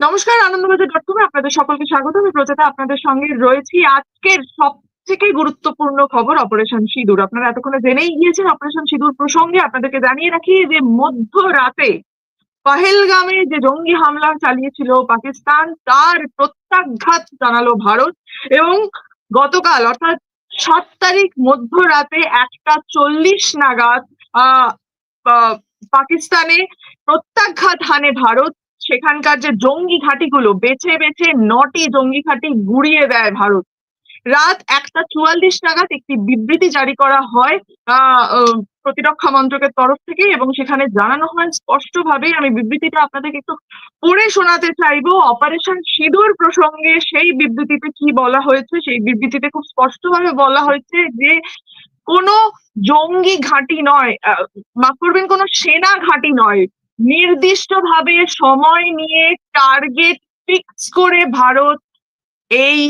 নমস্কার আনন্দবাজার ডট কমে আপনাদের সকলকে স্বাগত। আমি প্রজাতা আপনাদের সঙ্গে রয়েছি। আজকের সব থেকে গুরুত্বপূর্ণ খবর অপারেশন সিঁদুর। আপনারা এতক্ষণে জেনেই গিয়েছেন অপারেশন সিঁদুর প্রসঙ্গে আপনাদেরকে জানিয়ে রাখি যে মধ্যরাতে পহেলগামে যে জঙ্গি হামলা চালিয়েছিল পাকিস্তান তার প্রত্যাঘাত জানালো ভারত এবং গতকাল অর্থাৎ সাত তারিখ মধ্যরাতে একটা চল্লিশ নাগাদ আহ আহ, পাকিস্তানে প্রত্যাঘাত হানে ভারত। সেখানকার যে জঙ্গি ঘাঁটিগুলো, বেছে বেছে নটি জঙ্গি ঘাঁটি গুড়িয়ে দেয় ভারত। রাত একটা চুয়াল্লিশ নাগাদ একটি বিবৃতি জারি করা হয় প্রতিরক্ষা মন্ত্রকের তরফ থেকে এবং সেখানে জানানো হয় স্পষ্টভাবে আমি বিবৃতিটা আপনাদেরকে একটু পড়ে শোনাতে চাইব। অপারেশন সিঁদুর প্রসঙ্গে সেই বিবৃতিতে কি বলা হয়েছে? সেই বিবৃতিতে খুব স্পষ্টভাবে বলা হয়েছে যে কোনো জঙ্গি ঘাঁটি নয় মাফ করবেন কোনো সেনা ঘাঁটি নয়। নির্দিষ্টভাবে সময় নিয়ে টার্গেট ফিক্স করে ভারত এই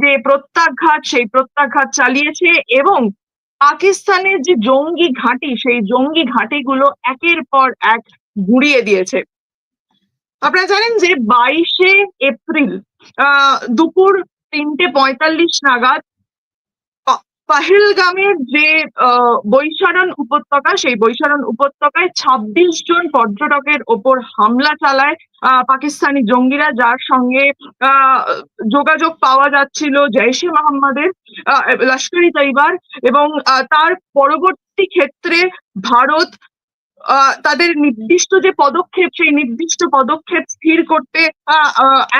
যে প্রত্যাঘাত, সেই প্রত্যাঘাত চালিয়েছে এবং পাকিস্তানের যে জঙ্গি ঘাঁটি, সেই জঙ্গি ঘাঁটিগুলো একের পর এক ঘুরিয়ে দিয়েছে। আপনারা জানেন যে বাইশে এপ্রিল দুপুর তিনটে পঁয়তাল্লিশ নাগাদ পাহেলগামের যে বৈশারণ উপত্যকা, সেই বৈশারণ উপত্যকায় ছাব্বিশ জন পর্যটকের ওপর হামলা চালায় পাকিস্তানি জঙ্গিরা, যার সঙ্গে যোগাযোগ পাওয়া যাচ্ছিল জৈশে মোহাম্মদের লস্করি তৈবার এবং তার পরবর্তী ক্ষেত্রে ভারত তাদের নির্দিষ্ট যে পদক্ষেপ, সেই নির্দিষ্ট পদক্ষেপ স্থির করতে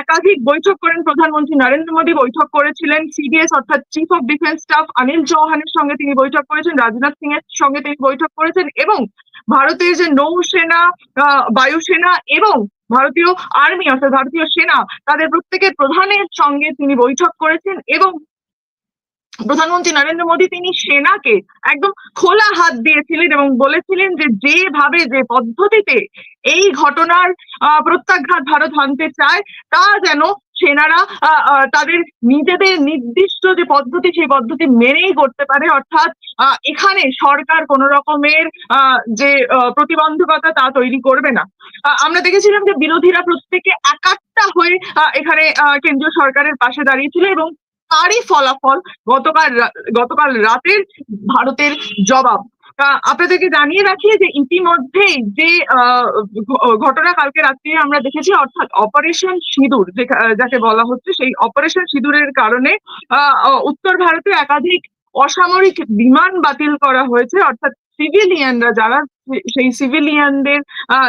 একাধিক বৈঠক করেন প্রধানমন্ত্রী নরেন্দ্র মোদী। বৈঠক করেছিলেন সিডিএস অর্থাৎ chief of defence staff Anil চৌহানের সঙ্গে তিনি বৈঠক করেছেন, রাজনাথ সিং এর সঙ্গে তিনি বৈঠক করেছেন এবং ভারতের যে নৌসেনা বায়ুসেনা এবং ভারতীয় আর্মি, অর্থাৎ ভারতীয় সেনা, তাদের প্রত্যেকের প্রধানের সঙ্গে তিনি বৈঠক করেছেন এবং প্রধানমন্ত্রী নরেন্দ্র মোদী, তিনি সেনাকে একদম খোলা হাত দিয়েছিলেন এবং বলেছিলেন যে যেভাবে, যে পদ্ধতিতে এই ঘটনার প্রত্যাঘাত ভারত হানতে চায়, তা যেন সেনারা তাদের নিজেদের নির্দিষ্ট যে পদ্ধতি, সেই পদ্ধতি মেনেই করতে পারে। অর্থাৎ এখানে সরকার কোন রকমের যে প্রতিবন্ধকতা, তা তৈরি করবে না। আমরা দেখেছিলাম যে বিরোধীরা প্রত্যেকে একাত্তা হয়ে এখানে কেন্দ্রীয় সরকারের পাশে দাঁড়িয়েছিল এবং তারই ফলাফল গতকাল গতকাল রাতের ভারতের জবাব। আপনাদেরকে জানিয়ে রাখি যে ইতিমধ্যেই যে ঘটনা কালকে রাত্রে আমরা দেখেছি, অর্থাৎ অপারেশন সিঁদুর যাকে বলা হচ্ছে, সেই অপারেশন সিঁদুরের কারণে উত্তর ভারতে একাধিক অসামরিক বিমান বাতিল করা হয়েছে, অর্থাৎ সিভিলিয়ানরা যারা সেই সিভিলিয়ানদের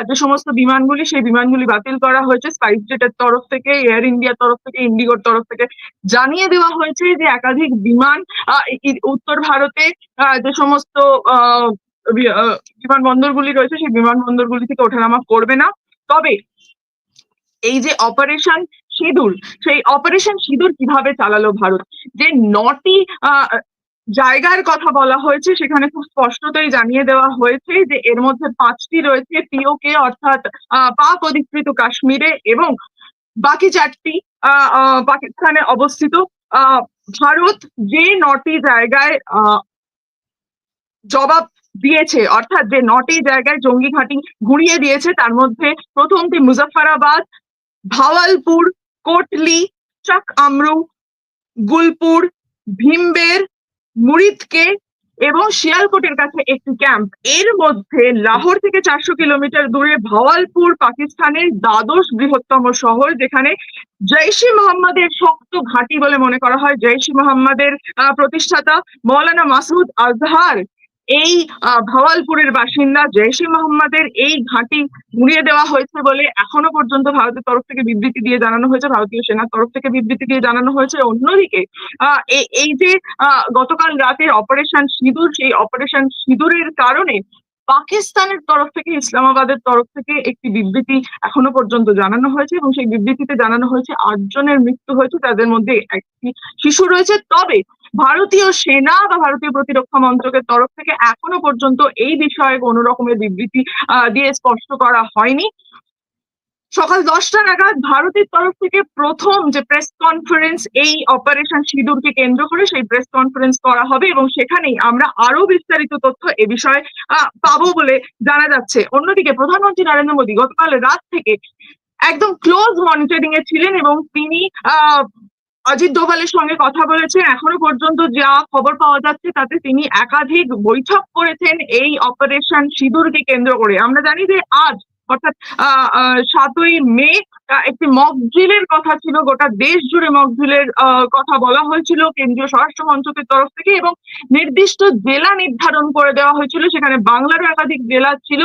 যে সমস্ত বিমানগুলি, সেই বিমানগুলি বাতিল করা হয়েছে। স্পাইস জেটের তরফ থেকে এয়ার ইন্ডিয়ার তরফ থেকে ইন্ডিগোর তরফ থেকে জানিয়ে দেওয়া হয়েছে যে একাধিক বিমান উত্তর ভারতে যে সমস্ত বিমানবন্দরগুলি রয়েছে, সেই বিমানবন্দরগুলি থেকে ওঠানামা করবে না। তবে এই যে অপারেশন সিঁদুর সেই অপারেশন সিঁদুর কীভাবে চালালো ভারত? যে নটি জায়গার কথা বলা হয়েছে, সেখানে খুব স্পষ্টতই জানিয়ে দেওয়া হয়েছে যে এর মধ্যে পাঁচটি রয়েছে পিওকে অর্থাৎ পাক অধিকৃত কাশ্মীরে এবং বাকি চারটি পাকিস্তানে অবস্থিত। ভারত যে নটি জায়গায় জবাব দিয়েছে, অর্থাৎ যে নটি জায়গায় জঙ্গি ঘাঁটি ঘুরিয়ে দিয়েছে, তার মধ্যে প্রথমটি মুজাফফরাবাদ, ভাওয়ালপুর, কোটলি চাক আমরু গুলপুর, ভীমবের মুরিদকে এবং শিয়ালকোটের কাছে একটি ক্যাম্প এর মধ্যে লাহোর থেকে চারশো কিলোমিটার দূরে ভাওয়ালপুর, পাকিস্তানের দ্বাদশ বৃহত্তম শহর, যেখানে জৈশি মোহাম্মদের শক্ত ঘাঁটি বলে মনে করা হয়। জৈশি মোহাম্মদের প্রতিষ্ঠাতা মৌলানা মাসুদ আজহার এই ভাওয়ালপুরের বাসিন্দা জয়শি মোহাম্মদের এই ঘাঁটি ঘুরিয়ে দেওয়া হয়েছে বলে এখনও পর্যন্ত ভারতের তরফ থেকে বিবৃতি দিয়ে জানানো হয়েছে, ভারতীয় সেনার তরফ থেকে বিবৃতি দিয়ে জানানো হয়েছে। অন্যদিকে এই যে গতকাল রাতের অপারেশন সিঁদুর, সেই অপারেশন সিঁদুরের কারণে পাকিস্তানের তরফ থেকে, ইসলামাবাদের তরফ থেকে একটি বিবৃতি এখনও পর্যন্ত জানানো হয়েছে এবং সেই বিবৃতিতে জানানো হয়েছে, আটজনের মৃত্যু হয়েছে, তাদের মধ্যে একটি শিশু রয়েছে। তবে ভারতীয় সেনা বা ভারতীয় প্রতিরক্ষা মন্ত্রকের তরফ থেকে এখনও পর্যন্ত এই বিষয়ে কোনো রকমের বিবৃতি দিয়ে স্পষ্ট করা হয়নি। সকাল দশটা নাগাদ ভারতের তরফ থেকে প্রথম যে প্রেস কনফারেন্স এই অপারেশন সিঁদুরকে কেন্দ্র করে সেই প্রেস কনফারেন্স করা হবে এবং সেখানেই আমরা আরও বিস্তারিত তথ্য এ বিষয়ে পাবো বলে জানা যাচ্ছে। অন্যদিকে প্রধানমন্ত্রী নরেন্দ্র মোদী গতকাল রাত থেকে একদম ক্লোজ মনিটরিং এ ছিলেন এবং তিনি অজিত ডোভালের সঙ্গে কথা বলেছেন। এখনও পর্যন্ত যা খবর পাওয়া যাচ্ছে তাতে তিনি একাধিক বৈঠক করেছেন এই অপারেশন সিঁদুরকে কেন্দ্র করে। আমরা জানি যে আজ অর্থাৎ সাতই মে একটি মক কথা ছিল গোটা দেশ জুড়ে মক ড্রিলের আহ, কথা বলা হয়েছিল কেন্দ্রীয় স্বরাষ্ট্র মন্ত্রকের তরফ থেকে এবং নির্দিষ্ট জেলা নির্ধারণ করে দেওয়া হয়েছিল সেখানে বাংলারও একাধিক জেলা ছিল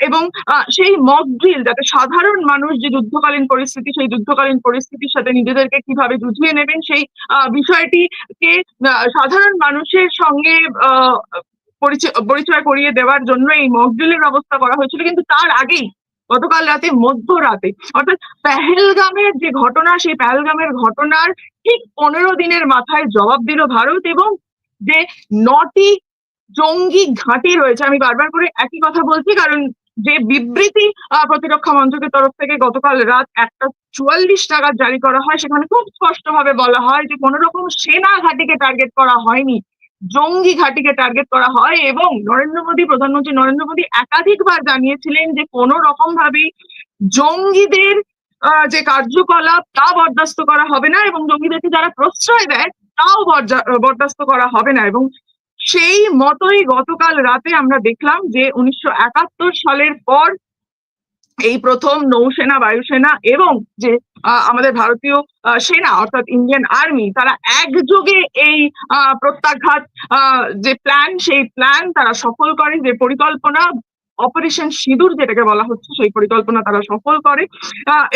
এবং সেই মক ড্রিল যাতে সাধারণ মানুষ যে যুদ্ধকালীন পরিস্থিতি সেই যুদ্ধকালীন পরিস্থিতির সাথে নিজেদেরকে কীভাবে জুঝিয়ে নেবেন সেই বিষয়টিকে সাধারণ মানুষের সঙ্গে পরিচয় করিয়ে দেওয়ার জন্য এই মক ব্যবস্থা করা হয়েছিল, কিন্তু তার আগেই গতকাল রাতে মধ্যরাতে, অর্থাৎ পেহেলগামের যে ঘটনা, সেই পেহেলগামের ঘটনার ঠিক পনেরো দিনের মাথায় জবাব দিল ভারত এবং যে নটি জঙ্গি ঘাঁটি রয়েছে, আমি বারবার করে একই কথা বলছি, কারণ যে বিবৃতি প্রতিরক্ষা মন্ত্রকের তরফ থেকে গতকাল রাত একটা চুয়াল্লিশ নাগাদ জারি করা হয়, সেখানে খুব স্পষ্টভাবে বলা হয় যে কোনো রকম সেনা ঘাঁটিকে টার্গেট করা হয়নি। জঙ্গি ঘাঁটিকে টার্গেট করা হয় এবং নরেন্দ্র মোদী, প্রধানমন্ত্রী নরেন্দ্র মোদী একাধিকবার জানিয়েছিলেন যে কোনো রকম ভাবেই জঙ্গিদের যে কার্যকলাপ তা বরদাস্ত করা হবে না এবং জঙ্গিদেরকে যারা প্রশ্রয় দেয় তাও বরদাস্ত করা হবে না এবং সেই মতোই গতকাল রাতে আমরা দেখলাম যে উনিশশো একাত্তর সালের পর এই প্রথম নৌসেনা, বায়ুসেনা এবং যে আমাদের ভারতীয় সেনা অর্থাৎ ইন্ডিয়ান আর্মি তারা একযোগে এই প্রত্যাঘাত যে প্ল্যান সেই প্ল্যান তারা সফল করে, যে পরিকল্পনা অপারেশন সিঁদুর যেটাকে বলা হচ্ছে, সেই পরিকল্পনা তারা সফল করে।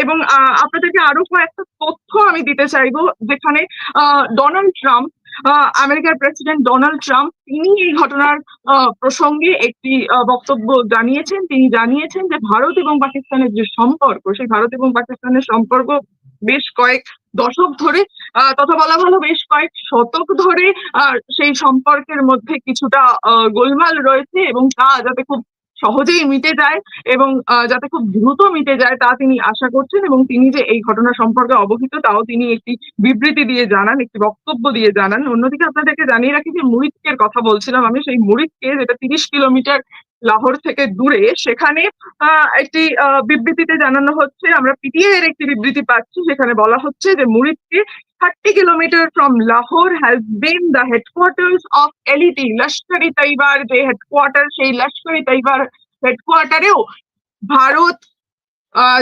এবং আপনাদেরকে আরও কয়েকটা তথ্য আমি দিতে চাইব, যেখানে ডোনাল্ড ট্রাম্প আমেরিকার প্রেসিডেন্ট ডোনাল্ড ট্রাম্প তিনি এই ঘটনার প্রসঙ্গে একটি বক্তব্য জানিয়েছেন। তিনি জানিয়েছেন যে ভারত এবং পাকিস্তানের যে সম্পর্ক, সেই ভারত এবং পাকিস্তানের সম্পর্ক বেশ কয়েক দশক ধরে তথা বলা ভালো বেশ কয়েক শতক ধরে সেই সম্পর্কের মধ্যে কিছুটা গোলমাল রয়েছে এবং তা যাতে খুব সহজেই মিটে যায় এবং যাতে খুব দ্রুত মিটে যায় তা তিনি আশা করছেন এবং তিনি যে এই ঘটনা সম্পর্কে অবহিত তাও তিনি একটি বিবৃতি দিয়ে জানান, একটি বক্তব্য দিয়ে জানান। অন্যদিকে আপনাদেরকে জানিয়ে রাখি যে মুরিদকের কথা বলছিলাম আমি, সেই মুরিদকে যেটা তিরিশ কিলোমিটার লাহোর থেকে দূরে, সেখানে একটি বিবৃতিতে জানানো হচ্ছে, আমরা পিটিআই এর একটি বিবৃতি পাচ্ছি, সেখানে বলা হচ্ছে যে Muridke thirty kilometre from Lahore has been the headquarters of LeT লস্করি তাইবার যে হেডকোয়ার্টার সেই লস্করি তাইবার হেডকোয়ার্টারেও ভারত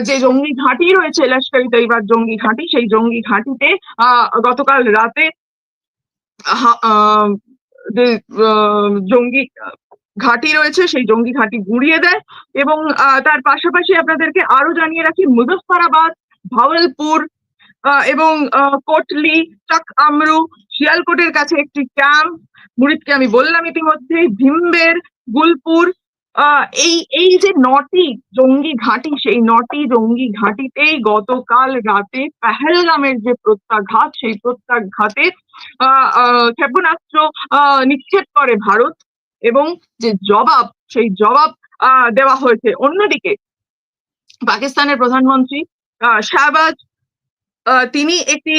যে জঙ্গি ঘাঁটি রয়েছে লস্করি তাইবার জঙ্গি ঘাঁটি, সেই জঙ্গি ঘাঁটিতে গতকাল রাতে যে জঙ্গি ঘাঁটি রয়েছে, সেই জঙ্গি ঘাঁটি গুঁড়িয়ে দেয় এবং তার পাশাপাশি আপনাদেরকে আরও জানিয়ে রাখি, মুজফফরাবাদ ভাওয়ালপুর এবং কোটলি, চাক আমরু, শিয়ালকোটের কাছে একটি ক্যাম্প। মুরিদকে আমি বললাম ইতিমধ্যে ভিমবের, গুলপুর এই এই যে নটি জঙ্গি ঘাঁটি, সেই নটি জঙ্গি ঘাঁটিতেই গতকাল রাতে পেহেলগামের যে প্রত্যাঘাত, সেই প্রত্যাঘাতে ক্ষেপণাস্ত্র নিক্ষেপ করে ভারত। এবং যে জবাব, সেই জবাব দেওয়া হয়েছে। অন্যদিকে পাকিস্তানের প্রধানমন্ত্রী শাহবাজ তিনি একটি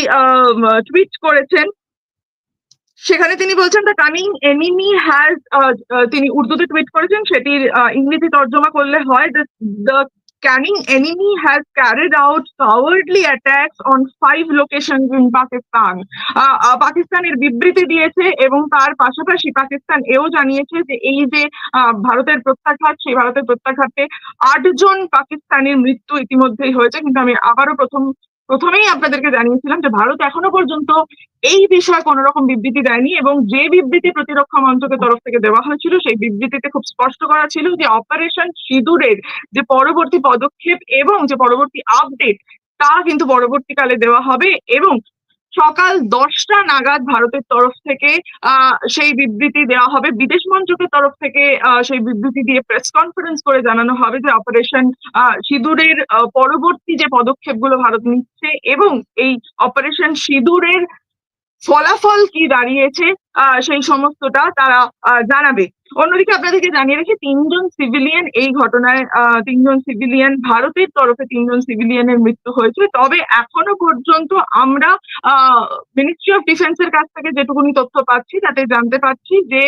টুইট করেছেন। সেখানে তিনি বলছেন দ্য কামিং এনিমি হ্যাজ তিনি উর্দুতে টুইট করেছেন, সেটির ইংরেজি তর্জমা করলে হয়। The has carried out cowardly attacks on five location in Pakistan ah, ah, পাকিস্তানের বিবৃতি দিয়েছে এবং তার পাশাপাশি পাকিস্তান এও জানিয়েছে যে এই যে ভারতের প্রত্যাঘাত সেই ভারতের প্রত্যাঘাতে আটজন পাকিস্তানের মৃত্যু ইতিমধ্যেই হয়েছে। কিন্তু আমি আবারও প্রথম প্রথমেই আপনাদেরকে জানিয়েছিলাম যে ভারত এখনও পর্যন্ত এই বিষয়ে কোন রকম বিবৃতি দেয়নি এবং যে বিবৃতি প্রতিরক্ষা মন্ত্রকের তরফ থেকে দেওয়া হয়েছিল, সেই বিবৃতিতে খুব স্পষ্ট করা ছিল যে অপারেশন সিঁদুরের যে পরবর্তী পদক্ষেপ এবং যে পরবর্তী আপডেট তা কিন্তু পরবর্তীকালে দেওয়া হবে এবং সকাল দশটা নাগাদ ভারতের তরফ থেকে সেই বিবৃতি দেওয়া হবে। বিদেশ মন্ত্রকের তরফ থেকে সেই বিবৃতি দিয়ে প্রেস কনফারেন্স করে জানানো হবে যে অপারেশন সিঁদুরের পরবর্তী যে পদক্ষেপগুলো ভারত নিচ্ছে এবং এই অপারেশন সিঁদুরের ফলাফল কি দাঁড়িয়েছে সেই সমস্তটা তারা জানাবে। অন্যদিকে আপনাদেরকে জানিয়ে রাখি, তিনজন সিভিলিয়ান এই ঘটনায় তিনজন সিভিলিয়ান ভারতের তরফে তিনজন সিভিলিয়ানের মৃত্যু হয়েছে। তবে এখনও পর্যন্ত আমরা মিনিস্ট্রি অফ ডিফেন্সের কাছ থেকে যেটুকুনি তথ্য পাচ্ছি, তাতে জানতে পারছি যে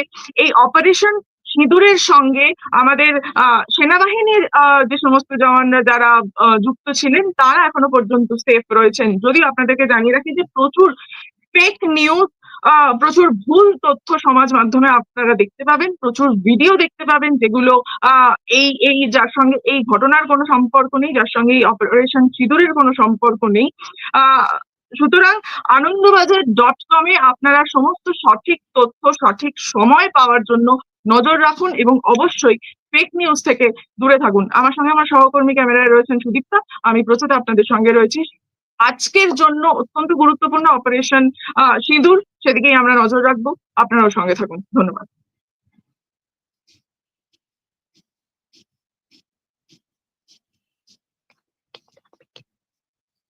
এই অপারেশন সিঁদুরের সঙ্গে আমাদের সেনাবাহিনীর যে সমস্ত জওয়ানরা যারা যুক্ত ছিলেন, তারা এখনও পর্যন্ত সেফ রয়েছেন। যদিও আপনাদেরকে জানিয়ে রাখি যে প্রচুর ফেক নিউজ প্রচুর ভুল তথ্য সমাজ মাধ্যমে আপনারা দেখতে পাবেন, প্রচুর ভিডিও দেখতে পাবেন যেগুলো এই এই যার সঙ্গে, এই ঘটনার কোনো সম্পর্ক নেই, যার সঙ্গে এই অপারেশন সিঁদুরের কোনো সম্পর্ক নেই। সুতরাং আনন্দবাজার ডট কমে আপনারা সমস্ত সঠিক তথ্য, সঠিক সময় পাওয়ার জন্য নজর রাখুন এবং অবশ্যই ফেক নিউজ থেকে দূরে থাকুন। আমার সঙ্গে আমার সহকর্মী ক্যামেরায় রয়েছেন সুদীপ্তা, আমি প্রচুর আপনাদের সঙ্গে রয়েছি। আজকের জন্য অত্যন্ত গুরুত্বপূর্ণ অপারেশন সিঁদুর সেদিকেই আমরা নজর রাখব। আপনারাও সঙ্গে থাকুন। ধন্যবাদ।